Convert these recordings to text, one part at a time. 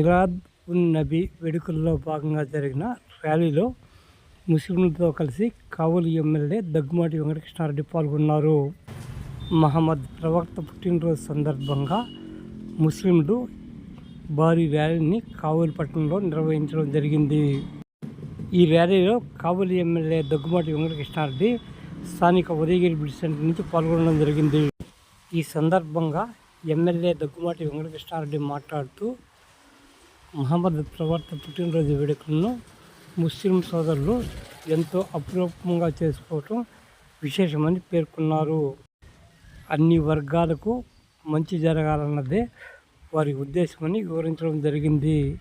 మిలాద్ ఉన్ నబీ వేడుకల్లో భాగంగా జరిగిన ర్యాలీలో ముస్లింలతో కలిసి కావలి ఎమ్మెల్యే దగ్గుమాటి వెంకటకృష్ణారెడ్డి పాల్గొన్నారు. మహమ్మద్ ప్రవక్త పుట్టినరోజు సందర్భంగా ముస్లింలు భారీ ర్యాలీని కావలి పట్టణంలో నిర్వహించడం జరిగింది. ఈ ర్యాలీలో కావలి ఎమ్మెల్యే దగ్గుమాటి వెంకటకృష్ణారెడ్డి స్థానిక ఉదయగిరి బ్రిడ్జ్ సెంటర్ నుంచి పాల్గొనడం జరిగింది. ఈ సందర్భంగా ఎమ్మెల్యే దగ్గుమాటి వెంకటకృష్ణారెడ్డి మాట్లాడుతూ మహమ్మద్ ప్రవర్త పుట్టినరోజు వేడుకలను ముస్లిం సోదరులు ఎంతో అపురూపంగా చేసుకోవటం విశేషమని పేర్కొన్నారు. అన్ని వర్గాలకు మంచి జరగాలన్నదే వారి ఉద్దేశమని వివరించడం జరిగింది.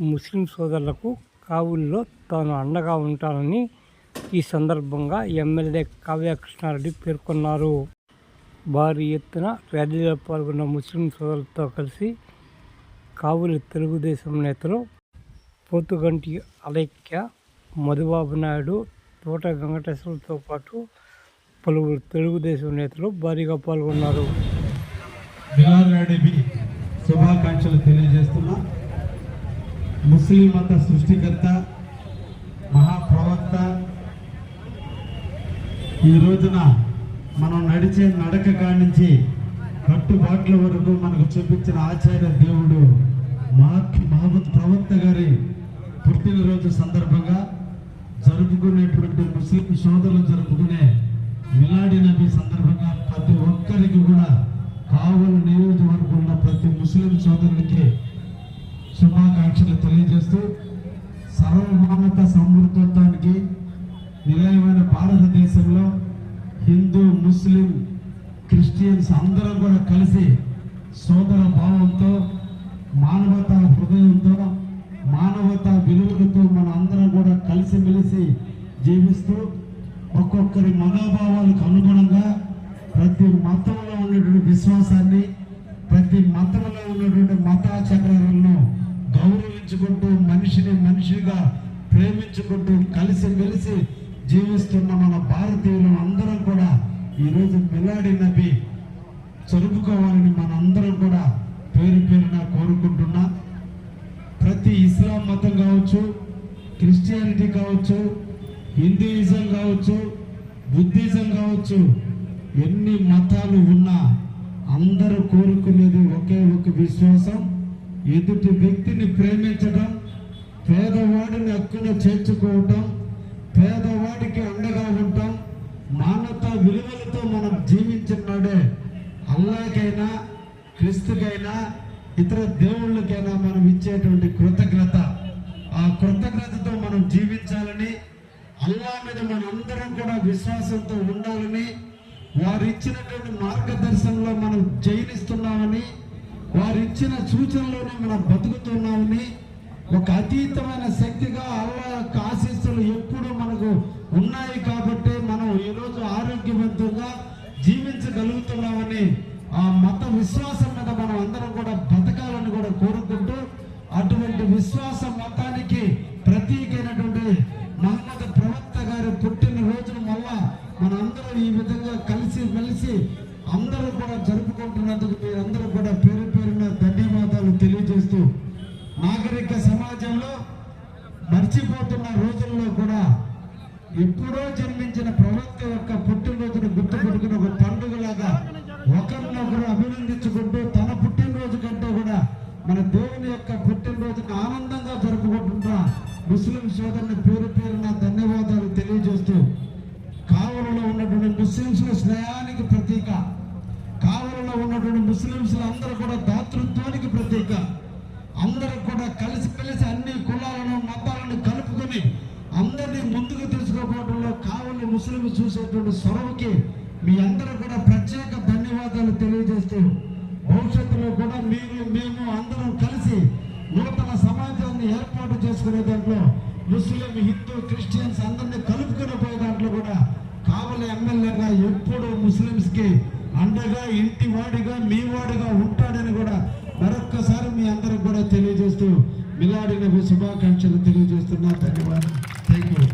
ముస్లిం సోదరులకు కావుల్లో తాను అండగా ఉంటానని ఈ సందర్భంగా ఎమ్మెల్యే కావ్య కృష్ణారెడ్డి పేర్కొన్నారు. భారీ ఎత్తున ర్యాలీలో పాల్గొన్న ముస్లిం సోదరులతో కలిసి కావులి తెలుగుదేశం నేతలు పోతుగంటి అలైక్య మధుబాబు నాయుడు తోట వెంకటేశ్వరులతో పాటు పలువురు తెలుగుదేశం నేతలు భారీగా పాల్గొన్నారు. శుభాకాంక్షలు తెలియజేస్తున్నా. ముస్లిం మత సృష్టికర్త మహాప్రవక్త ఈ రోజున మనం నడిచే నడక కాడి నుంచి కట్టుబాట్ల వరకు మనకు చూపించిన ఆచార్య దేవుడు మహత్ మహమ్మద్ ప్రవక్త గారి పుట్టినరోజు సందర్భంగా జరుపుకునేటువంటి ముస్లిం సోదరులు జరుపుకునే మిలాడి నబీ సందర్భంగా ప్రతి ఒక్కరికి కూడా కావలి నియోజకవర్గంలో ప్రతి ముస్లిం సోదరులకి శుభాకాంక్షలు తెలియజేస్తూ సర్వమానత సమృద్ధత్వానికి నిలయమైన భారతదేశంలో హిందూ ముస్లిం క్రిస్టియన్స్ అందరం కూడా కలిసి సోదర భావంతో మానవతా హృదయంతో మానవతా విలువలతో మన అందరం కూడా కలిసిమెలిసి జీవిస్తూ ఒక్కొక్కరి మనోభావాలకు అనుగుణంగా ప్రతి మతంలో ఉన్నటువంటి విశ్వాసాన్ని ప్రతి మతంలో ఉన్నటువంటి మతాచారాలను గౌరవించుకుంటూ మనిషిని మనిషిగా ప్రేమించుకుంటూ కలిసి మెలిసి జీవిస్తున్న మన భారతీయులు అందరం కూడా ఈరోజు మిలాడి నబీ జరుపుకోవాలని మనందరం కూడా పేరు పేరున కోరుకుంటున్నా. ప్రతి ఇస్లాం మతం కావచ్చు క్రిస్టియానిటీ కావచ్చు హిందూయిజం కావచ్చు బుద్ధిజం కావచ్చు ఎన్ని మతాలు ఉన్నా అందరూ కోరుకునేది ఒకే ఒక విశ్వాసం ఎదుటి వ్యక్తిని ప్రేమించడం పేదవాడిని హక్కున చేర్చుకోవటం పేదవాడికి అండగా ఉండటం మానవత విలువలతో మనం జీవించినాడే అల్లాకైనా క్రిస్తుకైనా ఇతర దేవుళ్ళకైనా మనం ఇచ్చేటువంటి కృతజ్ఞత. ఆ కృతజ్ఞతతో మనం జీవించాలని అల్లా మీద మనందరం కూడా విశ్వాసంతో ఉండాలని వారు ఇచ్చినటువంటి మార్గదర్శనంలో మనం జైనిస్తున్నామని వారు ఇచ్చిన సూచనలోనే మనం బతుకుతున్నామని ఒక అతీతమైన శక్తిగా అల్లా యొక్క ఆశీస్సులు ఎప్పుడు మనకు ఉన్నాయి కాబట్టి మనం ఈరోజు ఆరోగ్యవంతంగా జీవించగలుగుతున్నామని ఆ మత విశ్వాసం మీద మనం అందరం కూడా బతకాలని కూడా కోరుకుంటూ అటువంటి విశ్వాస మతానికి ప్రతీకైనటువంటి మహమ్మద్ ప్రవక్త గారి పుట్టిన రోజున మళ్ళా మనందరం ఈ విధంగా కలిసి మెలిసి అందరూ కూడా జరుపుకుంటున్నందుకు మీరందరూ కూడా పేరు పేరున ధన్యవాదాలు తెలియజేస్తూ నాగరిక సమాజంలో మర్చిపోతున్న రోజుల్లో కూడా ఎప్పుడో జన్మించిన ప్రవక్త ముస్లింస్ స్నేహానికి ప్రతీక. కావలలో ఉన్నటువంటి ముస్లింస్ అందరూ కూడా దాతృత్వానికి ప్రతీక. అందరూ కూడా కలిసి కలిసి అన్ని కులాలను మతాలను కలుపుకొని అందరినీ ముందుకు తీసుకుపోవడంలో కావలి ముస్లిం చూసేటువంటి సొరవకి మీ అందరూ కూడా ప్రత్యేక ధన్యవాదాలు తెలియజేస్తూ భవిష్యత్తులో కూడా మీరు మేము అందరం కలిసి నూతన సమాజాన్ని ఏర్పాటు చేసుకునే దాంట్లో ముస్లిం హిందూ క్రిస్టియన్స్ అందరినీ కలుపుకొని పోయే దాంట్లో కూడా కావల ఎమ్మెల్యేగా ఎప్పుడు ముస్లిమ్స్కి అండగా ఇంటి వాడిగా మీ వాడిగా ఉంటాడని కూడా మరొక్కసారి మీ అందరికి కూడా తెలియజేస్తూ మిలాడిన శుభాకాంక్షలు తెలియజేస్తున్నా. ధన్యవాదాలు. Thank you